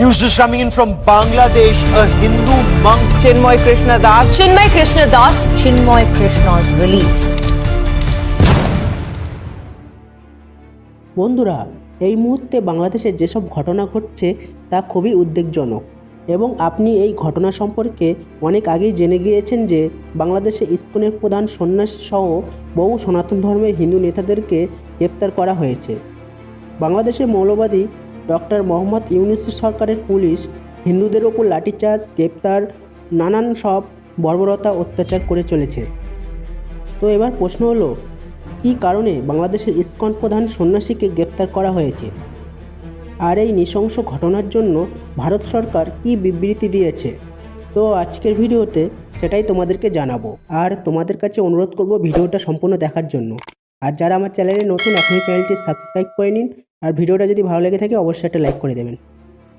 News just coming in from Bangladesh. A Hindu monk Chinmoy Krishna Das. Chinmay Krishna Das, Chinmoy Krishna's release. বন্ধুরা এই মুহূর্তে বাংলাদেশে যেসব ঘটনা ঘটছে তা খুবই উদ্বেগজনক এবং আপনি এই ঘটনা সম্পর্কে অনেক আগেই জেনে গিয়েছেন যে বাংলাদেশে ইস্কনের প্রধান সন্ন্যাস সহ বহু সনাতন ধর্মের হিন্দু নেতাদেরকে গ্রেপ্তার করা হয়েছে বাংলাদেশের মৌলবাদী ডক্টর মোহাম্মদ ইউনুসের সরকারের পুলিশ হিন্দুদের ওপর লাঠিচার্জ, গ্রেপ্তার, নানান সব বর্বরতা অত্যাচার করে চলেছে। তো এবার প্রশ্ন হলো, কী কারণে বাংলাদেশের ইস্কন প্রধান সন্ন্যাসীকে গ্রেপ্তার করা হয়েছে? আর এই নৃশংস ঘটনার জন্য ভারত সরকার কী বিবৃতি দিয়েছে? তো আজকের ভিডিওতে সেটাই তোমাদেরকে জানাব। আর তোমাদের কাছে অনুরোধ করব ভিডিওটা সম্পূর্ণ দেখার জন্য। আর যারা আমার চ্যানেলে নতুন, এখনই চ্যানেলটি সাবস্ক্রাইব করে নিন। আর ভিডিওটা যদি ভালো লেগে থাকে, অবশ্যই একটা লাইক করে দেবেন।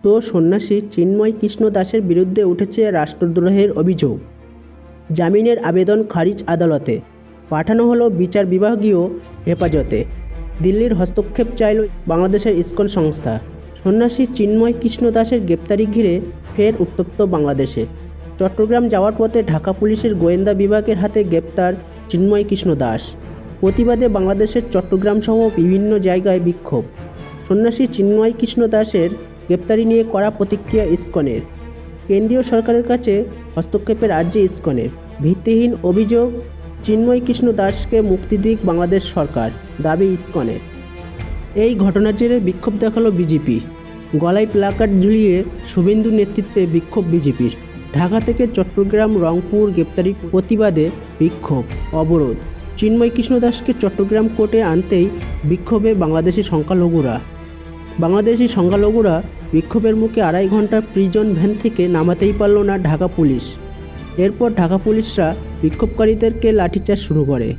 তো সন্ন্যাসী চিন্ময় কৃষ্ণ দাসের বিরুদ্ধে উঠেছে রাষ্ট্রদ্রোহের অভিযোগ। জামিনের আবেদন খারিজ আদালতে। পাঠানো হলো বিচার বিভাগীয় হেফাজতে। দিল্লির হস্তক্ষেপ চাইল বাংলাদেশের ইসকন সংস্থা। সন্ন্যাসী চিন্ময় কৃষ্ণ দাসের গ্রেপ্তারি ঘিরে ফের উত্তপ্ত বাংলাদেশে। চট্টগ্রাম যাওয়ার পথে ঢাকা পুলিশের গোয়েন্দা বিভাগের হাতে গ্রেপ্তার চিন্ময় কৃষ্ণ দাস। প্রতিবাদে বাংলাদেশের চট্টগ্রাম সহ বিভিন্ন জায়গায় বিক্ষোভ। সন্ন্যাসী চিন্ময় কৃষ্ণ দাসের গ্রেপ্তারি নিয়ে করা প্রতিক্রিয়া ইসকনের। কেন্দ্রীয় সরকারের কাছে হস্তক্ষেপের রাজ্যে ইসকনের। ভিত্তিহীন অভিযোগ, চিন্ময় কৃষ্ণ দাসকে মুক্তি দিক বাংলাদেশ সরকার, দাবি ইসকনের। এই ঘটনার জেরে বিক্ষোভ দেখাল বিজেপি। গলায় প্লাকার্ড ঝুলিয়ে শুভেন্দু নেতৃত্বে বিক্ষোভ বিজেপির। ঢাকা থেকে চট্টগ্রাম রংপুর গ্রেপ্তারি প্রতিবাদে বিক্ষোভ, অবরোধ। চিন্ময় কৃষ্ণ দাসকে চট্টগ্রাম কোর্টে আনতেই বিক্ষোভে বাংলাদেশি সংখ্যালঘুরা। বাংলাদেশি সংখ্যালঘুরা বিক্ষোভের মুখে আড়াই ঘণ্টা প্রিজন ভ্যান থেকে নামাতেই পারল না ঢাকা পুলিশ। এরপর ঢাকা পুলিশরা বিক্ষোভকারীদেরকে লাঠিচার্জ শুরু করে।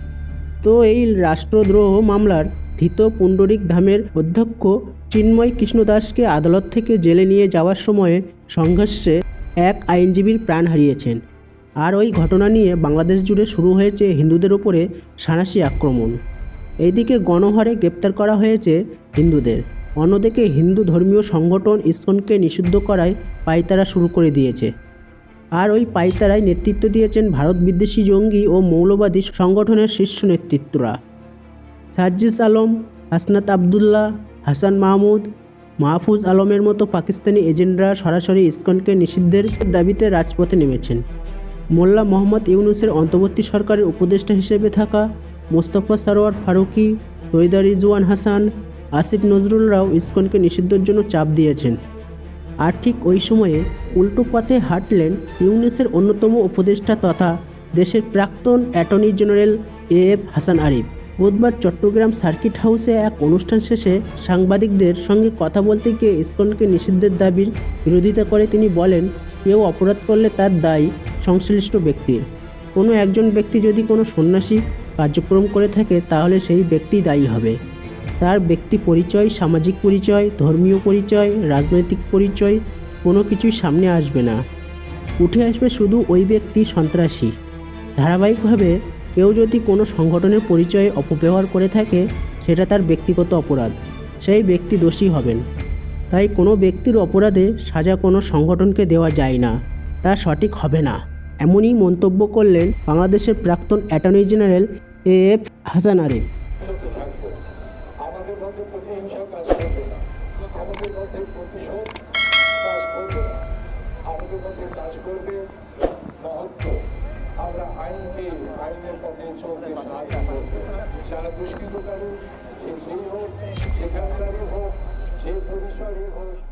তো এই রাষ্ট্রদ্রোহ মামলার ধৃত পুণ্ডরিক ধামের অধ্যক্ষ চিন্ময় কৃষ্ণ দাসকে আদালত থেকে জেলে নিয়ে যাওয়ার সময়ে সংঘর্ষে এক আইনজীবীর প্রাণ হারিয়েছেন। আর ওই ঘটনা নিয়ে বাংলাদেশ জুড়ে শুরু হয়েছে হিন্দুদের ওপরে সাঁড়াশি আক্রমণ। এইদিকে গণহারে গ্রেপ্তার করা হয়েছে হিন্দুদের। অন্যদিকে হিন্দু ধর্মীয় সংগঠন ইসকনকে নিষিদ্ধ করায় পাইতারা শুরু করে দিয়েছে। আর ওই পাইতারায় নেতৃত্ব দিয়েছেন ভারত বিদ্বেষী জঙ্গি ও মৌলবাদী সংগঠনের শীর্ষ নেতৃত্বরা। সাজ্জিস আলম, হাসনাত আবদুল্লাহ, হাসান মাহমুদ, মাহফুজ আলমের মতো পাকিস্তানি এজেন্টরা সরাসরি ইসকনকে নিষিদ্ধের দাবিতে রাজপথে নেমেছেন। মোল্লা মোহাম্মদ ইউনুসের অন্তর্বর্তী সরকারের উপদেষ্টা হিসেবে থাকা মোস্তফা সারোয়ার ফারুকি সৈদা রিজওয়ান হাসান, আসিফ নজরুলরাও ইসকনকে নিষিদ্ধের জন্য চাপ দিয়েছেন। আর ঠিক ওই সময়ে উল্টো পথে হাঁটলেন ইউনিসের অন্যতম উপদেষ্টা তথা দেশের প্রাক্তন attorney general A F Hasan Arif. বুধবার চট্টগ্রাম সার্কিট হাউসে এক অনুষ্ঠান শেষে সাংবাদিকদের সঙ্গে কথা বলতে গিয়ে ইসকনকে নিষিদ্ধের দাবির বিরোধিতা করে তিনি বলেন, কেউ অপরাধ করলে তার দায়ী। সংশ্লিষ্ট ব্যক্তির। কোনো একজন ব্যক্তি যদি কোনো সন্ন্যাসী কার্যক্রম করে থাকে, তাহলে সেই ব্যক্তি দায়ী হবে। তার ব্যক্তি পরিচয়, সামাজিক পরিচয়, ধর্মীয় পরিচয়, রাজনৈতিক পরিচয়, কোনো কিছুই সামনে আসবে না। উঠে আসবে শুধু ওই ব্যক্তি সন্ত্রাসী। ধারাবাহিকভাবে কেউ যদি কোনো সংগঠনের পরিচয়ে অপব্যবহার করে থাকে, সেটা তার ব্যক্তিগত অপরাধ। সেই ব্যক্তি দোষী হবেন। তাই কোনো ব্যক্তির অপরাধে সাজা কোনো সংগঠনকে দেওয়া যায় না। তা সঠিক হবে না। এমনই মন্তব্য করলেন বাংলাদেশের প্রাক্তন attorney general A F Hasan করব যারা দুষ্কৃতকারী, সে যেই হোক হোক, যে পরিসরই হোক